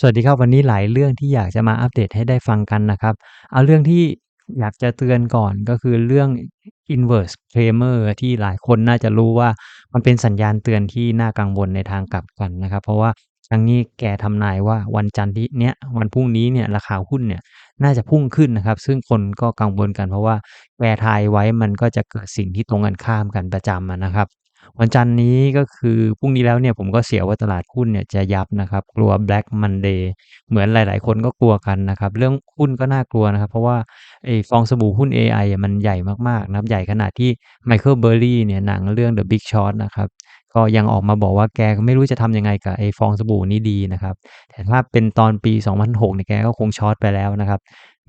สวัสดีครับวันนี้หลายเรื่องที่อยากจะมาอัปเดตให้ได้ฟังกันนะครับ เอาเรื่องที่อยากจะเตือนก่อนก็คือเรื่อง inverse tremor ที่หลายคนน่าจะรู้ว่ามันเป็นสัญญาณเตือนที่น่ากังวลในทางกลับกันนะครับ เพราะว่าทางนี้แกทำนายว่าวันจันทร์ที่เนี้ยวันพรุ่งนี้เนี่ยราคาหุ้นเนี่ยน่าจะพุ่งขึ้นนะครับ ซึ่งคนก็กังวลกันเพราะว่าแกทายไว้มันก็จะเกิดสิ่งที่ตรงกันข้ามกันประจำนะครับ วันจันทร์นี้ ก็คือพรุ่งนี้แล้วเนี่ยผมก็เสียวว่าตลาดหุ้นเนี่ยจะยับนะครับ กลัว Black Monday เหมือนหลาย ๆ คนก็กลัวกันนะครับ เรื่องหุ้นก็น่ากลัวนะครับ เพราะว่าไอ้ฟองสบู่หุ้นเอไอมันใหญ่มาก ๆ นะครับ ใหญ่ขนาดที่ Michael Burry เนี่ยหนังเรื่อง The Big Short นะครับก็ยังออกมาบอกว่าแกไม่รู้จะทำยังไงกับไอ้ฟองสบู่นี้ดีนะครับ แต่ถ้าเป็นตอนปี 2006เนี่ยแกก็คงช็อตไปแล้วนะครับ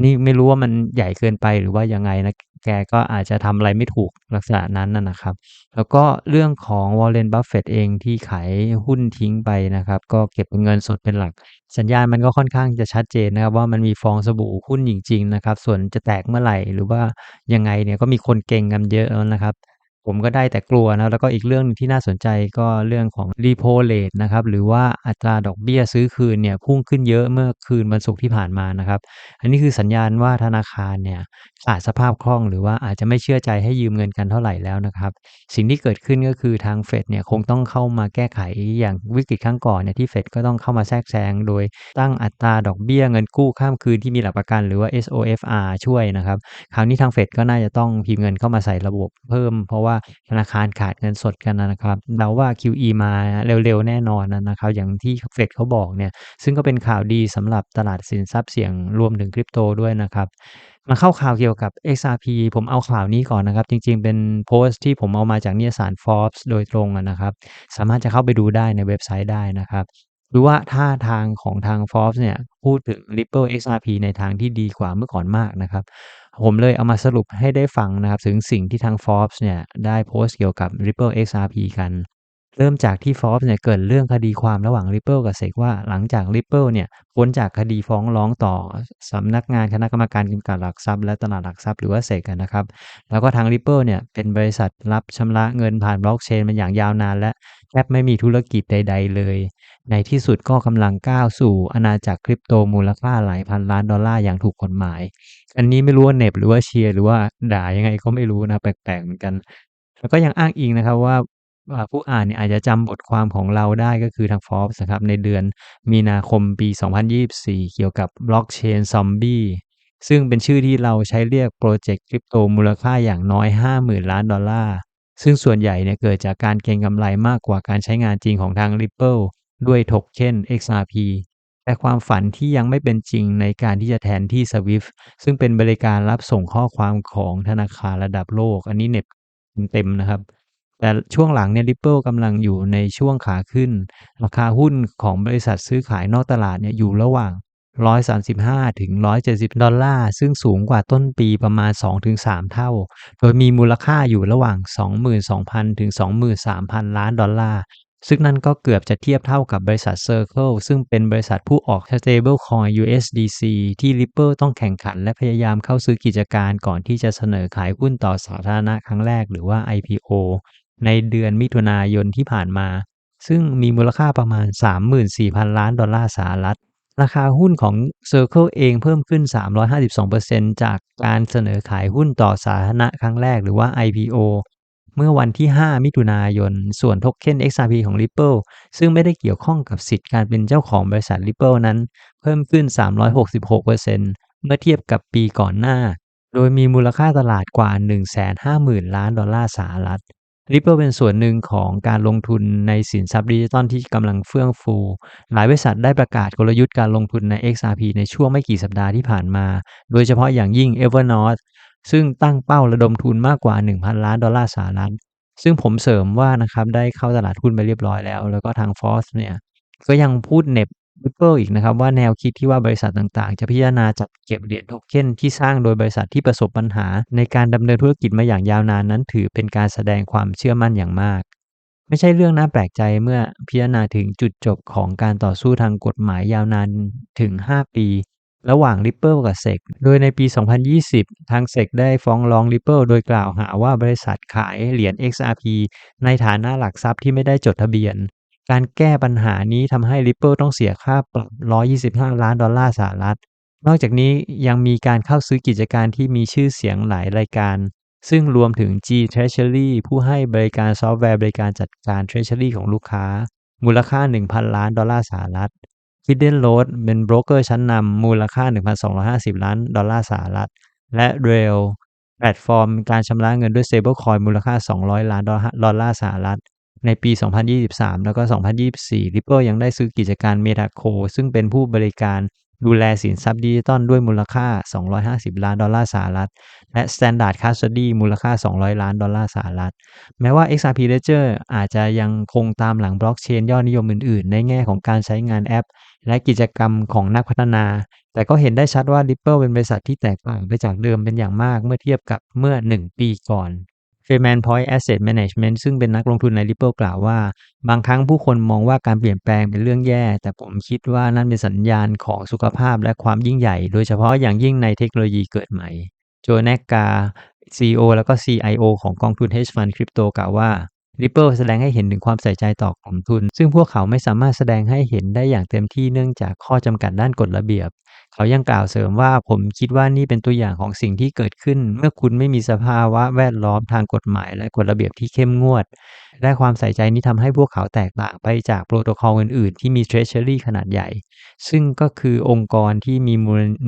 นี่ไม่รู้ว่ามันใหญ่เกินไปหรือว่ายังไงนะแกก็อาจจะทำอะไรไม่ถูกลักษณะนั้นนะครับ แล้วก็เรื่องของวอลเลนบัฟเฟตเองที่ขายหุ้นทิ้งไปนะครับ ก็เก็บเงินสดเป็นหลัก สัญญาณมันก็ค่อนข้างจะชัดเจนนะครับ ว่ามันมีฟองสบู่หุ้นจริงๆนะครับ ส่วนจะแตกเมื่อไหร่หรือว่ายังไงเนี่ยก็มีคนเก่งกันเยอะแล้วนะครับ ผมก็ได้แต่กลัวนะแล้วก็อีกเรื่องหนึ่งที่น่าสนใจก็เรื่องของ repo rate นะครับหรือว่าอัตราดอกเบี้ยซื้อคืนเนี่ยพุ่งขึ้นเยอะเมื่อคืนวันศุกร์ที่ผ่านมานะครับ อันนี้คือสัญญาณว่าธนาคารเนี่ยขาดสภาพคล่องหรือว่าอาจจะไม่เชื่อใจให้ยืมเงินกันเท่าไหร่แล้วนะครับ สิ่งที่เกิดขึ้นก็คือทาง Fed เนี่ยคงต้องเข้ามาแก้ไขอย่างวิกฤตครั้งก่อนเนี่ยที่ Fed ก็ต้องเข้ามาแทรกแซงโดยตั้งอัตราดอกเบี้ยเงินกู้ข้ามคืนที่มีหลักประกันหรือว่า SOFR ช่วยนะครับ คราวนี้ทาง Fed ก็น่าจะต้องพิมพ์เงินเข้ามาใส่ระบบเพิ่มเพราะว่าธนาคารขาดเงินสดกันนะครับเดาว่า QE มาเร็วๆ แน่นอนนะครับ อย่างที่ Fed เขาบอกเนี่ย ซึ่งก็เป็นข่าวดีสำหรับตลาดสินทรัพย์เสี่ยงรวมถึง Crypto ด้วยนะครับมาเข้าข่าวเกี่ยวกับ XRP ผมเอาข่าวนี้ก่อนนะครับ จริงๆ เป็นโพสต์ที่ผมเอามาจากนิยสาร Forbes โดยตรงนะครับ สามารถจะเข้าไปดูได้ในเว็บไซต์ได้นะครับดูว่าท่าทางของทาง Forbes เนี่ย พูดถึง Ripple XRP ในทางที่ดีกว่าเมื่อก่อนมากนะครับ ผมเลยเอามาสรุปให้ได้ฟังนะครับ ถึงสิ่งที่ทาง Forbes เนี่ยได้โพสต์เกี่ยวกับ Ripple XRP กัน เริ่มจากที่ Forbes เนี่ยเกริ่นเรื่องคดีความระหว่าง Ripple กับ SEC ว่าหลังจาก Ripple เนี่ยพ้นจากคดีฟ้องร้องต่อสำนักงานคณะกรรมการกำกับหลักทรัพย์และตลาดหลักทรัพย์หรือว่า SEC อะนะครับ แล้วก็ทาง Ripple เนี่ยเป็นบริษัทรับชำระเงินผ่าน Blockchain มาอย่างยาวนาน และแทบไม่มีธุรกิจใด ๆ เลย ในที่สุดก็กำลังก้าวสู่อาณาจักร Crypto มูลค่าหลายพันล้านดอลลาร์อย่างถูกกฎหมาย อันนี้ไม่รู้ว่าเน็บหรือว่าเชียร์หรือว่าด่ายังไงก็ไม่รู้นะแปลกๆเหมือนกันแล้วก็ยังอ้างอิงนะครับว่า ผู้อ่านเนี่ยอาจจะจำบทความของเราได้ก็คือทาง Forbes นะครับ ในเดือนมีนาคมปี 2024 เกี่ยวกับ Blockchain Zombie ซึ่งเป็นชื่อที่เราใช้เรียกพรเจกต์ Crypto มูลค่าอย่างน้อย 50,000 ล้านดอลลาร์ ซึ่งส่วนใหญ่เนี่ยเกิดจากการเก็งกำไรมากกว่าการใช้งานจริงของทาง Ripple ด้วย Token XRP แต่ความฝันที่ยังไม่เป็นจริงในการที่จะแทนที่ SWIFT ซึ่งเป็นบริการรับส่งข้อความของธนาคารระดับโลก อันนี้เน็บเต็มนะครับ แต่ช่วงหลังเนี่ย Ripple กำลังอยู่ในช่วงขาขึ้น ราคาหุ้นของบริษัทซื้อขายนอกตลาดเนี่ยอยู่ระหว่าง 135-170 ดอลลาร์ ซึ่งสูงกว่าต้นปีประมาณ 2-3 เท่า โดยมีมูลค่าอยู่ระหว่าง 22,000-23,000 ล้านดอลลาร์ ซึ่งนั่นก็เกือบจะเทียบเท่ากับบริษัท Circle ซึ่งเป็นบริษัทผู้ออก Stablecoin USDC ที่ Ripple ต้องแข่งขันและพยายามเข้าซื้อกิจการก่อนที่จะเสนอขายหุ้นต่อสาธารณะครั้งแรกหรือว่า IPO ในเดือนมิถุนายนที่ผ่านมา ซึ่งมีมูลค่าประมาณ 34,000 ล้านดอลลาร์สหรัฐ ราคาหุ้นของ Circle เองเพิ่มขึ้น 352%จากการเสนอขายหุ้นต่อสาธารณะครั้งแรกหรือว่า IPO เมื่อวันที่ 5 มิถุนายน ส่วน Token XRP ของ Ripple ซึ่งไม่ได้เกี่ยวข้องกับสิทธิ์การเป็นเจ้าของบริษัท Ripple นั้น เพิ่มขึ้น 366%เมื่อเทียบกับปีก่อนหน้า โดยมีมูลค่าตลาดกว่า 150,000 ล้านดอลลาร์สหรัฐ Ripple เป็นส่วนหนึ่งของการลงทุนในสินทรัพย์ดิจิทัลที่กำลังเฟื่องฟู หลายบริษัทได้ประกาศกลยุทธ์การลงทุนใน XRP ในช่วงไม่กี่สัปดาห์ที่ผ่านมา โดยเฉพาะอย่างยิ่ง Evernorth ซึ่งตั้งเป้าระดมทุนมากกว่า 1,000 ล้านดอลลาร์สหรัฐ ซึ่งผมเสริมว่านะครับได้เข้าตลาดหุ้นไปเรียบร้อยแล้ว แล้วก็ทาง Forbes เนี่ยก็ยังพูดเน็บ Ripple อีกนะครับว่าแนวคิดที่ว่าบริษัทต่างๆ จะพิจารณาจัดเก็บเหรียญ Token ที่สร้างโดยบริษัทที่ประสบปัญหา ในการดำเนินธุรกิจมาอย่างยาวนานนั้น ถือเป็นการแสดงความเชื่อมั่นอย่างมาก ไม่ใช่เรื่องน่าแปลกใจเมื่อพิจารณาถึงจุดจบของการต่อสู้ทางกฎหมายยาวนานถึง 5 ปี ระหว่าง Ripple กับ SEC โดยในปี 2020 ทาง SEC ได้ฟ้องร้อง Ripple โดยกล่าวหาว่าบริษัทขายเหรียญ XRP ในฐานะหลักทรัพย์ที่ไม่ได้จดทะเบียน การแก้ปัญหานี้ทำให้ Ripple ต้องเสียค่าปรับ 125 ล้านดอลลาร์สหรัฐ นอกจากนี้ยังมีการเข้าซื้อกิจการที่มีชื่อเสียงหลายรายการ ซึ่งรวมถึง G Treasury ผู้ให้บริการซอฟต์แวร์บริการจัดการ Treasury ของลูกค้า มูลค่า 1,000 ล้านดอลลาร์สหรัฐ Hidden Road เป็นโบรกเกอร์ชั้นนำมูลค่า 1,250 ล้านดอลลาร์สหรัฐ และ Rail แพลตฟอร์มการชำระเงินด้วย Stablecoin มูลค่า 200 ล้านดอลลาร์สหรัฐ ในปี 2023 แล้วก็ 2024 Ripple ยังได้ซื้อกิจการ Metaco ซึ่งเป็นผู้บริการดูแลสินทรัพย์ดิจิตอลด้วยมูลค่า 250 ล้านดอลลาร์สหรัฐ และ Standard Custody มูลค่า 200 ล้านดอลลาร์สหรัฐ แม้ว่า XRP Ledger อาจจะยังคงตามหลังบล็อกเชนยอดนิยมอื่น ๆ ในแง่ของการใช้งานแอป และกิจกรรมของนักพัฒนา แต่ก็เห็นได้ชัดว่า Ripple เป็นบริษัทที่แตกต่างไปจากเดิมเป็นอย่างมากเมื่อเทียบกับเมื่อ 1 ปีก่อน Freeman Point Asset Management ซึ่งเป็นนักลงทุนใน Ripple กล่าวว่า บางครั้งผู้คนมองว่าการเปลี่ยนแปลงเป็นเรื่องแย่ แต่ผมคิดว่านั่นเป็นสัญญาณของสุขภาพและความยิ่งใหญ่ โดยเฉพาะอย่างยิ่งในเทคโนโลยีเกิดใหม่ โจแนกกา CEO แล้วก็ CIO ของกองทุน Hedge Fund Crypto กล่าวว่า Ripple แสดงให้เห็นถึงความใส่ใจต่อกลุ่มทุน ซึ่งพวกเขาไม่สามารถแสดงให้เห็นได้อย่างเต็มที่เนื่องจากข้อจำกัดด้านกฎระเบียบ เขายังกล่าวเสริมว่า ผมคิดว่านี่เป็นตัวอย่างของสิ่งที่เกิดขึ้น เมื่อคุณไม่มีสภาวะแวดล้อมทางกฎหมาย และกฎระเบียบที่เข้มงวด และความใส่ใจนี้ทำให้พวกเขาแตกต่างไปจากโปรโตคอลอื่นๆ ที่มี Treasury ขนาดใหญ่ ซึ่งก็คือองค์กรที่มี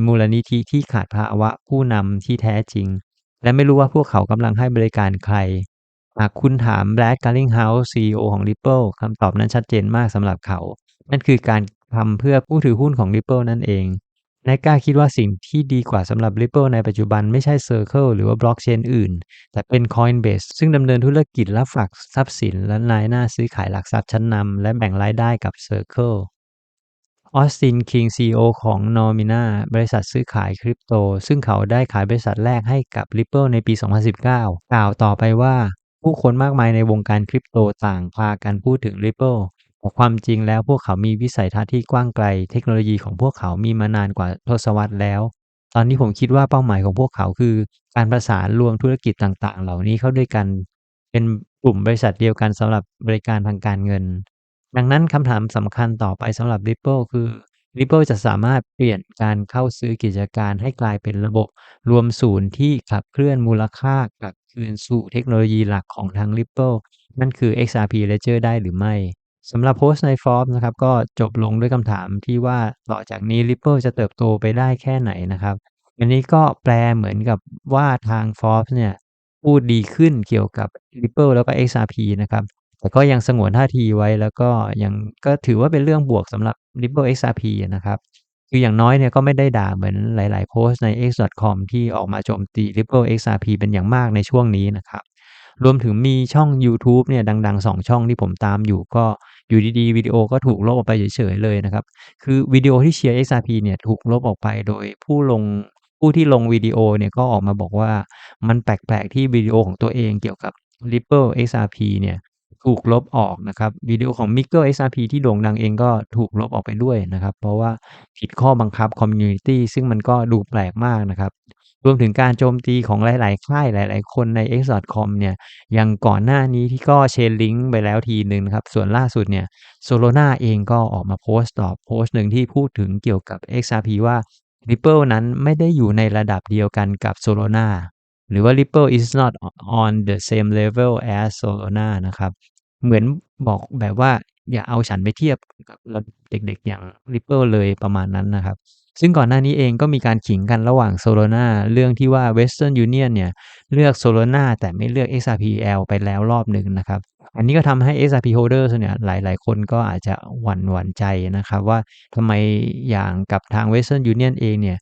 มูลนิธิที่ขาดภาวะผู้นำที่แท้จริง และไม่รู้ว่าพวกเขากำลังให้บริการใครหากคุณถาม Brad Garlinghouse CEO ของ Ripple คำตอบนั้นชัดเจนมากสำหรับเขา นั่นคือการทำเพื่อผู้ถือหุ้นของ Ripple นั่นเอง นายกล้าคิดว่าสิ่งที่ดีกว่าสำหรับ Ripple ในปัจจุบันไม่ใช่ Circle หรือว่าบล็อกเชนอื่น แต่เป็น Coinbase ซึ่งดำเนินธุรกิจรับฝากทรัพย์สิน และนายหน้าซื้อขายหลักทรัพย์ชั้นนำและแบ่งรายได้กับ Circle ออสตินคิง CEO ของ Nomina บริษัทซื้อขายคริปโต ซึ่งเขาได้ขายบริษัทแรกให้กับ Ripple ในปี 2019 กล่าวต่อไปว่า ผู้คนมากมายในวงการคริปโตต่างพากันพูดถึง Ripple แต่ความจริงแล้วพวกเขามีวิสัยทัศน์ที่กว้างไกล เทคโนโลยีของพวกเขามีมานานกว่าทศวรรษแล้ว ตอนนี้ผมคิดว่าเป้าหมายของพวกเขาคือ การประสานรวมธุรกิจต่างๆ เหล่านี้เข้าด้วยกัน เป็นกลุ่มบริษัทเดียวกันสำหรับบริการทางการเงิน ดังนั้นคำถามสำคัญต่อไปสำหรับ Ripple คือ Ripple จะสามารถเปลี่ยนการเข้าซื้อกิจการให้กลายเป็นระบบ รวมศูนย์ที่ขับเคลื่อนมูลค่ากลับคืนสู่เทคโนโลยีหลักของทาง Ripple นั่นคือ XRP Ledger ได้หรือไม่ สำหรับโพสต์ใน Forbes นะครับก็จบลงด้วยคำถามที่ว่าต่อจากนี้ Ripple จะเติบโตไปได้แค่ไหนนะครับ อันนี้ก็แปลเหมือนกับว่าทาง Forbes เนี่ยพูดดีขึ้นเกี่ยวกับ Ripple แล้วก็ XRP นะครับ แต่ก็ยังสงวนท่าทีไว้แล้วก็ยังก็ถือว่าเป็นเรื่องบวกสำหรับ Ripple XRP นะครับ คืออย่างน้อยเนี่ยก็ไม่ได้ด่าเหมือนหลาย ๆ โพสต์ใน x.com ที่ออกมาโจมตี Ripple XRP เป็นอย่างมากในช่วงนี้นะครับ รวมถึงมีช่องยูทูบเนี่ยดังๆ 2 ช่องที่ผมตามอยู่ก็อยู่ดีๆวิดีโอก็ถูกลบออกไปเฉยๆเลยนะครับ คือวิดีโอที่เชียร์ XRP เนี่ยถูกลบออกไปโดยผู้ลงผู้ที่ลงวิดีโอเนี่ยก็ออกมาบอกว่ามันแปลกๆที่วิดีโอของตัวเองเกี่ยวกับ Ripple XRP เนี่ยถูกลบออกนะครับวิดีโอของ m i ก e XRP ที่โด่งดังเองก็ถูกลบออกไปด้วยนะครับ เพราะว่าผิดข้อบังคับ Community ซึ่งมันก็ดูแปลกมากนะครับ รวมถึงการโจมตีของหลาย ๆ ค่ายหลาย ๆ คนใน x.com เนี่ยยังก่อนหน้านี้ที่ก็เชนลิงก์ไปแล้วทีหนึ่งครับ ส่วนล่าสุดเนี่ย Solana เองก็ออกมาโพสต์ตอบโพสต์หนึ่งที่พูดถึงเกี่ยวกับ XRP ว่า Ripple นั้นไม่ได้อยู่ในระดับเดียวกันกับ Solana หรือว่า Ripple is not on the same level as Solana นะครับ เหมือนบอกแบบว่าอย่าเอาฉันไปเทียบกับเด็กๆอย่าง Ripple เลยประมาณนั้นนะครับ ซึ่งก่อนหน้านี้เองก็มีการขิงกันระหว่าง Solana เรื่องที่ว่า Western Union เนี่ยเลือก Solana แต่ไม่เลือก XRPL ไปแล้วรอบหนึ่งนะครับ อันนี้ก็ทำให้ XRP holders เนี่ยหลาย ๆ คนก็อาจจะหวั่นหวั่นใจนะครับว่าทำไมอย่างกับทาง Western Union เองเนี่ย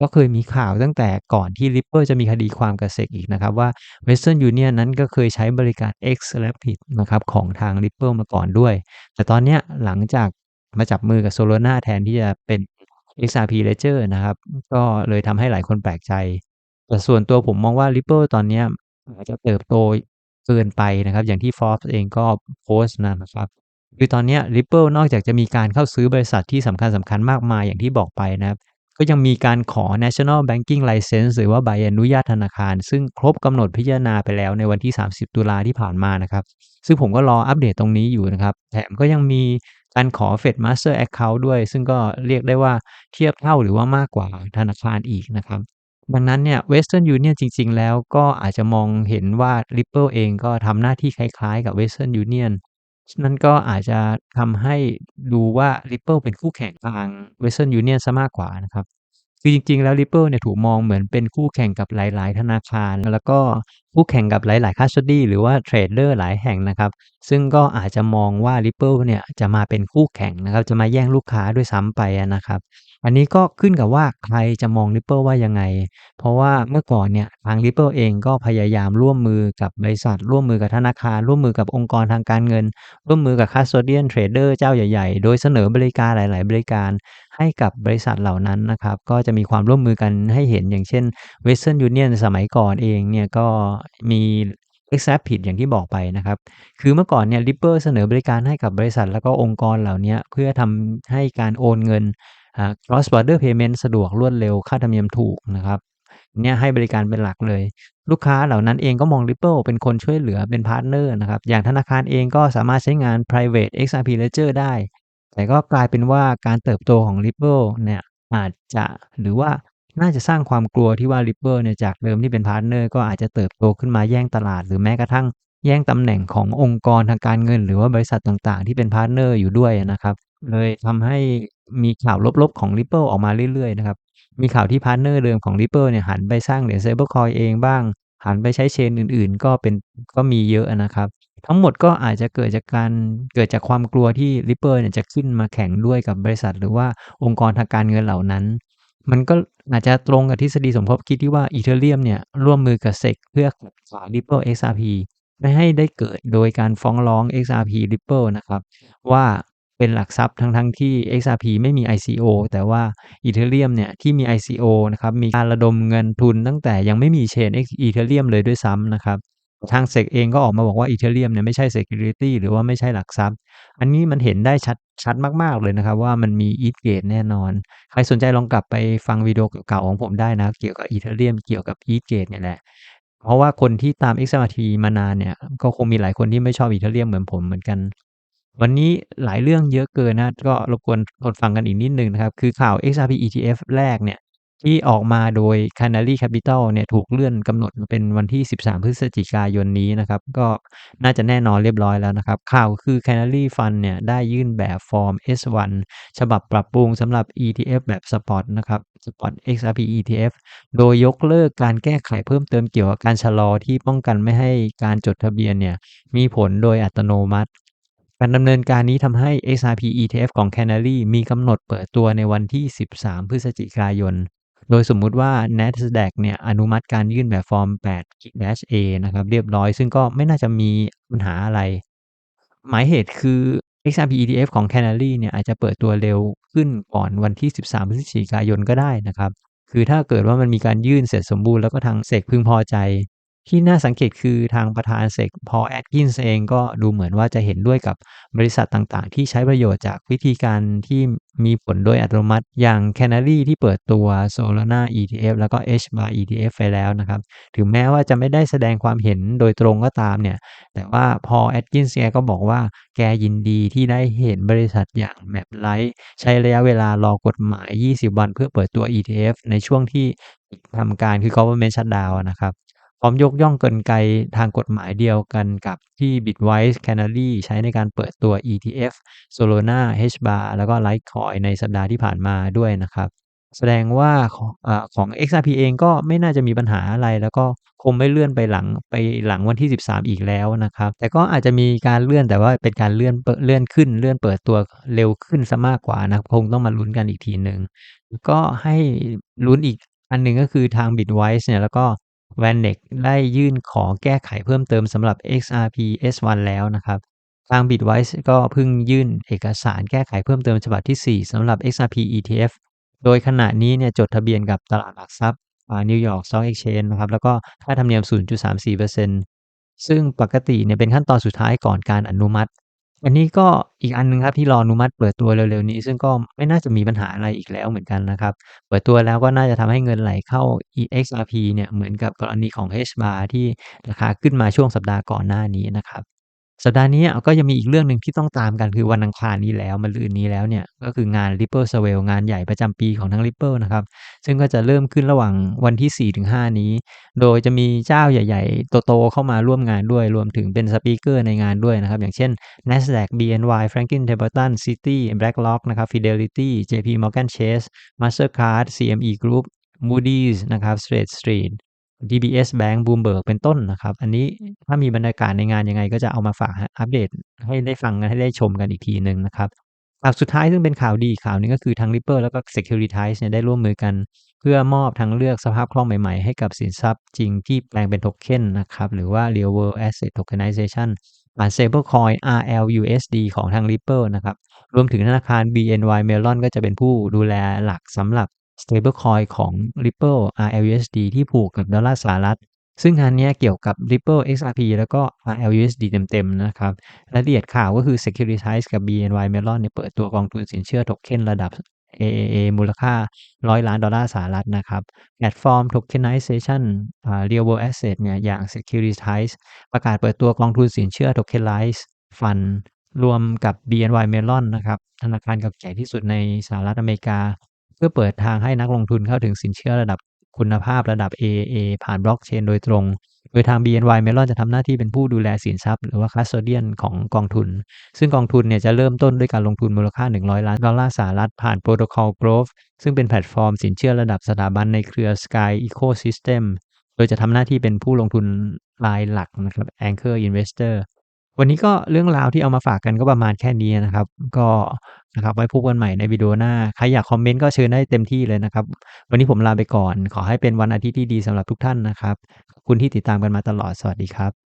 ก็เคยมีข่าวตั้งแต่ก่อนที่ Ripple จะมีคดีความกับ SEC อีกนะครับว่า Western Union นั้นก็เคยใช้บริการ X Rapid นะครับของทาง Ripple มาก่อนด้วย แต่ตอนนี้หลังจากมาจับมือกับ Solana แทนที่จะเป็น XRP Ledger นะครับ ก็เลยทำให้หลายคนแปลกใจ แต่ส่วนตัวผมมองว่า Ripple ตอนนี้อาจจะเติบโตเกินไปนะครับ อย่างที่ Forbes เองก็โพสต์นะครับคือตอนนี้ Ripple นอกจากจะมีการเข้าซื้อบริษัทที่สำคัญสำคัญมากมายอย่างที่บอกไปนะครับ ก็ยังมีการขอ National Banking License หรือว่าใบอนุญาตธนาคาร ซึ่งครบกำหนดพิจารณาไปแล้วในวันที่ 30 ตุลาที่ผ่านมานะครับ ซึ่งผมก็รออัปเดตตรงนี้อยู่นะครับ แถมก็ยังมี การขอ Fed Master Account ด้วย ซึ่งก็เรียกได้ว่าเทียบเท่าหรือว่ามากกว่าธนาคารอีกนะครับดังนั้นเนี่ย Western Union จริง ๆ แล้วก็อาจจะมองเห็นว่า Ripple เองก็ทำหน้าที่คล้าย ๆ กับ Western Union นั่นก็อาจจะทำให้ดูว่า Ripple เป็นคู่แข่งทาง Western Union เสียมากกว่านะครับ คือจริงๆ แล้ว Ripple เนี่ยถูกมองเหมือนเป็นคู่แข่งกับหลาย ๆ ธนาคาร แล้วก็คู่แข่งกับหลาย ๆ คัสตดี้หรือว่าเทรดเดอร์หลายแห่งนะครับ ซึ่งก็อาจจะมองว่า Ripple เนี่ยจะมาเป็นคู่แข่งนะครับ จะมาแย่งลูกค้าด้วยซ้ำไปนะครับ อันนี้ก็ขึ้นกับว่าใครจะมอง Ripple ว่ายังไง เพราะว่าเมื่อก่อนเนี่ยทาง Ripple เองก็พยายามร่วมมือกับบริษัท ร่วมมือกับธนาคาร ร่วมมือกับองค์กรทางการเงิน ร่วมมือกับ Custodian เทรดเดอร์เจ้าใหญ่ๆ โดยเสนอบริการหลาย ๆ บริการให้กับบริษัทเหล่านั้นนะครับ ก็จะมีความร่วมมือกันให้เห็นอย่างเช่น Western Union สมัยก่อนเองเนี่ยก็มี Exapit อย่างที่บอกไปนะครับ คือเมื่อก่อนเนี่ย Ripple เสนอบริการให้กับบริษัทแล้วก็องค์กรเหล่านี้เพื่อทำให้การโอนเงิน Cross Border Payment สะดวกรวดเร็วค่าธรรมเนียมถูกนะครับเนี่ยให้บริการเป็นหลักเลย ลูกค้าเหล่านั้นเองก็มอง Ripple เป็นคนช่วยเหลือเป็นพาร์ตเนอร์นะครับ อย่างธนาคารเองก็สามารถใช้งาน Private XRP Ledger ได้ แต่ก็กลายเป็นว่าการเติบโตของ Ripple เนี่ยอาจจะหรือว่าน่าจะสร้างความกลัวที่ว่า Ripple เนี่ยจากเดิมที่เป็นพาร์ตเนอร์ก็อาจจะเติบโตขึ้นมาแย่งตลาด หรือแม้กระทั่งแย่งตำแหน่งขององค์กรทางการเงิน หรือว่าบริษัทต่างๆ ที่เป็นพาร์ตเนอร์อยู่ด้วยนะครับ เลยทำให้ ข่าวลบๆของ Ripple ออกมาเรื่อยๆนะครับ มีข่าวที่พาร์เนอร์เดิมของ Ripple เนี่ยหันไปสร้างเหรียญ Stablecoin เองบ้าง หันไปใช้ Chain อื่นๆ ก็เป็นก็มีเยอะนะครับ ทั้งหมดก็อาจจะเกิดจากการเกิดจากความกลัวที่ Ripple เนี่ยจะขึ้นมาแข่งด้วยกับบริษัท หรือว่าองค์กรทางการเงินเหล่านั้น มันก็อาจจะตรงกับทฤษฎีสมคบคิดที่ว่า Ethereum เนี่ยร่วมมือกับ SEC เพื่อขัดขวาง Ripple XRP ไม่ให้ได้เกิดโดยการฟ้องร้อง XRP Ripple นะครับ ว่า เป็นหลักทรัพย์ทั้งๆที่ XRP ไม่มี ICO แต่ว่า Ethereum เนี่ยที่มี ICO นะครับมีการระดมเงินทุนตั้งแต่ยังไม่มี Chain X Ethereum เลยด้วยซ้ำนะครับทาง SEC เองก็ออกมาบอกว่า Ethereum เนี่ยไม่ใช่ Security หรือว่าไม่ใช่หลักทรัพย์ อันนี้มันเห็นได้ชัดชัดมาก ๆ เลยนะครับ ว่ามันมี ETH แน่นอน ใครสนใจลองกลับไปฟังวิดีโอเก่าๆของผมได้นะ เกี่ยวกับ Ethereum เกี่ยวกับ ETH เนี่ยแหละ เพราะว่าคนที่ตาม XRP มานานเนี่ย ก็คงมีหลายคนที่ไม่ชอบ Ethereum เหมือนผมเหมือนกัน วันนี้หลายเรื่องเยอะเกินนะ ก็รบกวนทนฟังกันอีกนิดหนึ่งนะครับ คือข่าว XRP ETF แรกเนี่ย ที่ออกมาโดย Canary Capital เนี่ยถูกเลื่อนกำหนดเป็นวันที่ 13 พฤศจิกายนนี้นะครับ ก็น่าจะแน่นอนเรียบร้อยแล้วนะครับ ข่าวคือ Canary Fund เนี่ยได้ยื่นแบบฟอร์ม S1 ฉบับปรับปรุงสำหรับ ETF แบบสปอตนะครับ Spot XRP ETF โดยยกเลิกการแก้ไขเพิ่มเติมเกี่ยวกับการชะลอที่ป้องกันไม่ให้การจดทะเบียนเนี่ยมีผลโดยอัตโนมัติ การดำเนินการนี้ทำให้ XRP ETF ของ Canary มีกำหนดเปิดตัวในวันที่ 13 พฤศจิกายน โดยสมมุติว่า Nasdaq เนี่ยอนุมัติการยื่นแบบฟอร์ม 8-A นะครับเรียบร้อย ซึ่งก็ไม่น่าจะมีปัญหาอะไร หมายเหตุคือ XRP ETF ของ Canary เนี่ยอาจจะเปิดตัวเร็วขึ้นก่อนวันที่ 13 พฤศจิกายนก็ได้นะครับ คือถ้าเกิดว่ามันมีการยื่นเสร็จสมบูรณ์แล้วก็ทาง SEC พึงพอใจ ที่น่าสังเกตคือทางประธาน SEC Paul Atkins เองก็ดูเหมือนว่าจะเห็นด้วยกับบริษัทต่างๆ ที่ใช้ประโยชน์จากวิธีการที่มีผลโดยอัตโนมัติ อย่าง Canary ที่เปิดตัว Solana ETF แล้วก็ HBAR ETF ไปแล้วนะครับ ถึงแม้ว่าจะไม่ได้แสดงความเห็นโดยตรงก็ตามเนี่ย แต่ว่า Paul Atkins แกก็บอกว่าแกยินดีที่ได้เห็นบริษัทอย่าง Mapleite ใช้ระยะเวลารอกฎหมาย 20 วันเพื่อเปิดตัว ETF ในช่วงที่ทำการคือ Government Shutdown นะครับ พร้อมยกย่องกลไกทางกฎหมายเดียวกันกับที่ Bitwise Canary ใช้ในการเปิดตัว ETF Solana HBAR แล้วก็ Litecoin ในสัปดาห์ที่ผ่านมาด้วยนะครับ แสดงว่าของ XRP เองก็ไม่น่าจะมีปัญหาอะไร แล้วก็คงไม่เลื่อนไปหลังไปหลังวันที่ 13 อีกแล้วนะครับ แต่ก็อาจจะมีการเลื่อนแต่ว่าเป็นการเลื่อนเลื่อนขึ้นเลื่อนเปิดตัวเร็วขึ้นเสียมากกว่านะคงต้องมาลุ้นกันอีกทีหนึ่งก็ให้ลุ้นอีกอันหนึ่งก็คือทาง Bitwise เนี่ยแล้วก็ VanEck ได้ยื่นขอแก้ไขเพิ่มเติมสำหรับ XRP S1 แล้วนะครับ ทาง Bitwise ก็เพิ่งยื่นเอกสารแก้ไขเพิ่มเติมฉบับที่ 4สำหรับ XRP ETF โดยขณะนี้เนี่ยจดทะเบียนกับตลาดหลักทรัพย์อ่า New York Stock Exchange นะครับ แล้วก็ค่าธรรมเนียม 0.34%ซึ่งปกติเนี่ยเป็นขั้นตอนสุดท้ายก่อนการอนุมัติ อันนี้ก็อีกอันหนึ่งครับที่รออนุมัติเปิดตัวเร็ว ๆ นี้ ซึ่งก็ไม่น่าจะมีปัญหาอะไรอีกแล้วเหมือนกันนะครับ เปิดตัวแล้วก็น่าจะทำให้เงินไหลเข้า EXRP เนี่ยเหมือนกับกรณีของ HBAR ที่ราคาขึ้นมาช่วงสัปดาห์ก่อนหน้านี้นะครับ สัปดาห์นี้ก็ยังมีอีกเรื่องหนึ่งที่ต้องตามกันคือวันอังคารนี้แล้วมะรืนนี้แล้วเนี่ยก็คืองาน Ripple Swell งานใหญ่ประจำปีของทาง Ripple นะครับ ซึ่งก็จะเริ่มขึ้นระหว่างวันที่ 4-5 นี้ โดยจะมีเจ้าใหญ่ๆ โตๆเข้ามาร่วมงานด้วย รวมถึงเป็นสปีกเกอร์ในงานด้วยนะครับ อย่างเช่น Nasdaq BNY Franklin Templeton Citi BlackRock นะครับ Fidelity JPMorgan Chase Mastercard CME Group Moody's นะครับ State Street DBS Bank Bloomberg เป็นต้นนะครับ อันนี้ถ้ามีบรรยากาศในงานยังไงก็จะเอามาฝากอัปเดตให้ได้ฟังกันให้ได้ชมกันอีกทีหนึ่งนะครับข่าวสุดท้ายซึ่งเป็นข่าวดีอีกข่าวหนึ่งก็คือทาง Ripple แล้วก็ Securitize เนี่ยได้ร่วมมือกัน เพื่อมอบทางเลือกสภาพคล่องใหม่ๆ ให้กับสินทรัพย์จริงที่แปลงเป็นโทเค็นนะครับหรือว่า Real World Asset Tokenization ผ่าน Stablecoin RLUSD ของทาง Ripple นะครับรวมถึงธนาคาร BNY Mellon ก็จะเป็นผู้ดูแลหลักสำหรับ Stablecoin ของ Ripple RLUSD ที่ผูกกับดอลลาร์สหรัฐ ซึ่งงานนี้เกี่ยวกับ Ripple XRP แล้วก็ RLUSD เต็มๆนะครับรายละเอียดข่าวก็คือ Securitize กับ BNY Mellon เนี่ยเปิดตัวกองทุนสินเชื่อโทเค็นระดับ AAA มูลค่า 100 ล้านดอลลาร์สหรัฐนะครับ แพลตฟอร์ม Tokenization Real World Asset เนี่ยอย่าง Securitize ประกาศเปิดตัวกองทุนสินเชื่อ Tokenize Fund รวมกับ BNY Mellon นะครับ ธนาคารเก่าแก่ที่สุดในสหรัฐอเมริกา เพื่อเปิดทางให้นักลงทุนเข้าถึงสินเชื่อระดับคุณภาพระดับ A A ผ่านบล็อกเชนโดยตรง โดยทาง BNY Mellon จะทำหน้าที่เป็นผู้ดูแลสินทรัพย์หรือว่า Custodian ของกองทุน ซึ่งกองทุนเนี่ยจะเริ่มต้นด้วยการลงทุนมูลค่า 100 ล้านดอลลาร์สหรัฐผ่าน Protocol Growth ซึ่งเป็นแพลตฟอร์มสินเชื่อระดับสถาบันในเครือ Sky Ecosystem โดยจะทำหน้าที่เป็นผู้ลงทุนรายหลักนะครับ Anchor Investor วันนี้ก็เรื่องราวที่เอามาฝากกันก็ประมาณแค่นี้นะครับ ก็ นะครับ ไว้พบกันใหม่ในวิดีโอหน้า ใครอยากคอมเมนต์ก็เชิญได้เต็มที่เลยนะครับ วันนี้ผมลาไปก่อน ขอให้เป็นวันอาทิตย์ที่ดีสำหรับทุกท่านนะครับ ขอบคุณที่ติดตามกันมาตลอด สวัสดีครับ